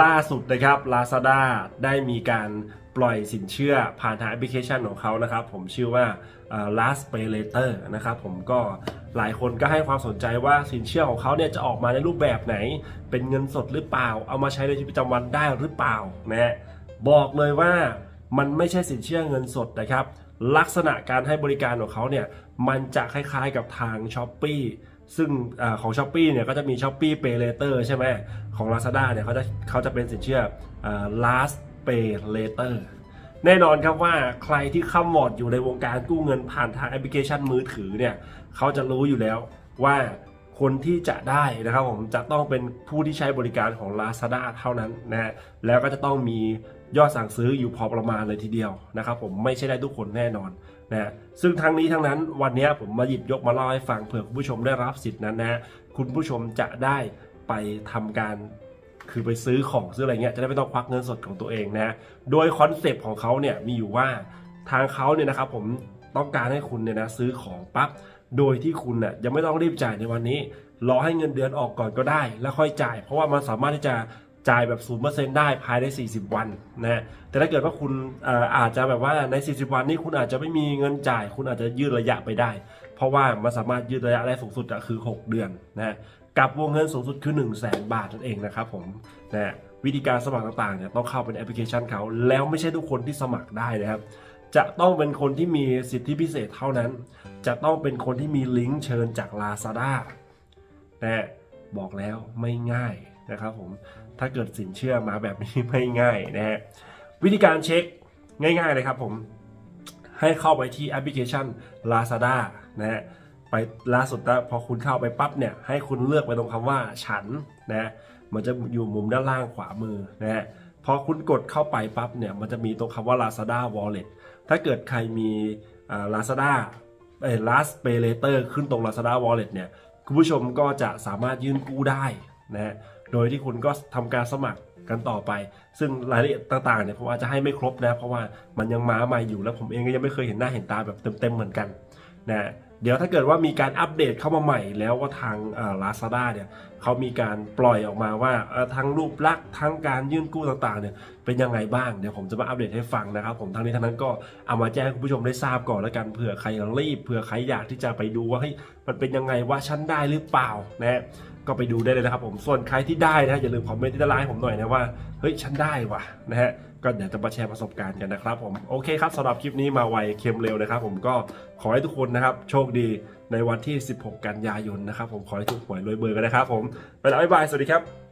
ล่าสุดนะครับ Lazada ได้มีการปล่อยสินเชื่อผ่านทางแอปพลิเคชันของเขานะครับ ผมชื่อว่า Last Pay Later นะครับผมก็หลายคนก็ให้ความสนใจว่าสินเชื่อของเขาเนี่ยจะออกมาในรูปแบบไหน เป็นเงินสดหรือเปล่า เอามาใช้ในชีวิตประจำวันได้หรือเปล่านะฮะบอกเลยว่ามันไม่ใช่สินเชื่อเงินสดนะครับ ลักษณะการให้บริการของเขาเนี่ยมันจะคล้ายๆกับทาง s h อ p e e ซึ่งอของ s h อ p e e เนี่ยก็จะมี s h อ p e e Pay Later ใช่ไหมของ Lazada เนี่ยเขาจะเขาจะเป็นสินเชื่ออ last pay later แน่นอนครับว่าใครที่ข้ามวอดอยู่ในวงการกู้เงินผ่านทางแอปพลิเคชันมือถือเนี่ยเขาจะรู้อยู่แล้วว่าคนที่จะได้นะครับผมจะต้องเป็นผู้ที่ใช้บริการของ Lazada เท่านั้นนะแล้วก็จะต้องมี ยอดสั่งซื้ออยู่พอประมาณเลยทีเดียวนะครับผมไม่ใช่ได้ทุกคนแน่นอนนะฮะซึ่งทั้งนี้ทั้งนั้นวันนี้ผมมาหยิบยกมาเล่าให้ฟังเผื่อคุณผู้ชมได้รับสิทธินั้นนะฮะคุณผู้ชมจะได้ไปทำการคือไปซื้อของซื้ออะไรเงี้ยจะได้ไม่ต้องควักเงินสดของตัวเองนะโดยคอนเซปต์ของเขาเนี่ยมีอยู่ว่าทางเขาเนี่ยนะครับผมต้องการให้คุณเนี่ยนะซื้อของปั๊บโดยที่คุณน่ยยังไม่ต้องรีบจ่ายในวันนี้ รอให้เงินเดือนออกก่อนก็ได้ แล้วค่อยจ่าย เพราะว่ามันสามารถที่จะ จ่ายแบบ0%ได้ภายใน 40 วันนะแต่ถ้าเกิดว่าคุณอาจจะแบบว่าใน 40 วันนี้คุณอาจจะไม่มีเงินจ่าย คุณอาจจะยืดระยะไปได้ เพราะว่ามันสามารถยืดระยะได้สูงสุดคือ 6 เดือนนะกับวงเงินสูงสุดคือ 1 0 0 0 0แบาทนั่นเองนะครับผมนะวิธีการสมัครต่างๆเนี่ยต้องเข้าเป็นแอปพลิเคชันเขา แล้วไม่ใช่ทุกคนที่สมัครได้นะครับ จะต้องเป็นคนที่มีสิทธิพิเศษเท่านั้น จะต้องเป็นคนที่มีลิงก์เชิญจาก Lazada นะบอกแล้วไม่ง่าย นะครับผมถ้าเกิดสินเชื่อมาแบบนี้ไม่ง่ายนะฮะวิธีการเช็คง่ายๆเลยครับผมให้เข้าไปที่แอปพลิเคชัน Lazada นะฮะไปล่าสุดนะพอคุณเข้าไปปั๊บเนี่ยให้คุณเลือกไปตรงคำว่าฉันนะมันจะอยู่มุมด้านล่างขวามือนะฮะพอคุณกดเข้าไปปั๊บเนี่ยมันจะมีตรงคำว่า Lazada Wallet ถ้าเกิดใครมีอ่า Lazada เอ่อ Last Pay Later ขึ้นตรง Lazada Wallet เนี่ยคุณผู้ชมก็จะสามารถยื่นกู้ได้นะฮะ โดยที่คุณก็ทำการสมัครกันต่อไป ซึ่งรายละเอียดต่างๆเนี่ยผมอาจจะให้ไม่ครบนะ เพราะว่ามันยังมาใหม่อยู่แล้วผมเองก็ยังไม่เคยเห็นหน้าเห็นตาแบบเต็มๆเหมือนกันนะ เดี๋ยวถ้าเกิดว่ามีการอัปเดตเข้ามาใหม่แล้วว่าทางลาซาด้าเนี่ยเขามีการปล่อยออกมาว่าทั้งรูปลักษณ์ทั้งการยื่นกู้ต่างๆเนี่ยเป็นยังไงบ้างเดี๋ยวผมจะมาอัปเดตให้ฟังนะครับ ผมทั้งนี้ทั้งนั้นก็เอามาแจ้งให้คุณผู้ชมได้ทราบก่อนแล้วกันเผื่อใครรีบเผื่อใครอยากที่จะไปดูว่าเฮ้ยมันเป็นยังไงว่าฉันได้หรือเปล่านะฮะก็ไปดูได้เลยนะครับผมส่วนใครที่ได้นะอย่าลืมคอมเมนต์ที่ด้านล่างให้ผมหน่อยนะว่าเฮ้ยฉันได้ว่ะนะฮะก็เดี๋ยวจะมาแชร์ประสบการณ์กันนะครับผมโอเคครับสำหรับคลิปนี้มาไวเค็มเร็วนะครับ ผมก็ขอให้ทุกคนนะครับโชคดีในวันที่ 16 กันยายนนะครับผมขอให้ทุกหวยรวยเบอร์กันนะครับผมไปแล้วบ๊ายบายสวัสดีครับ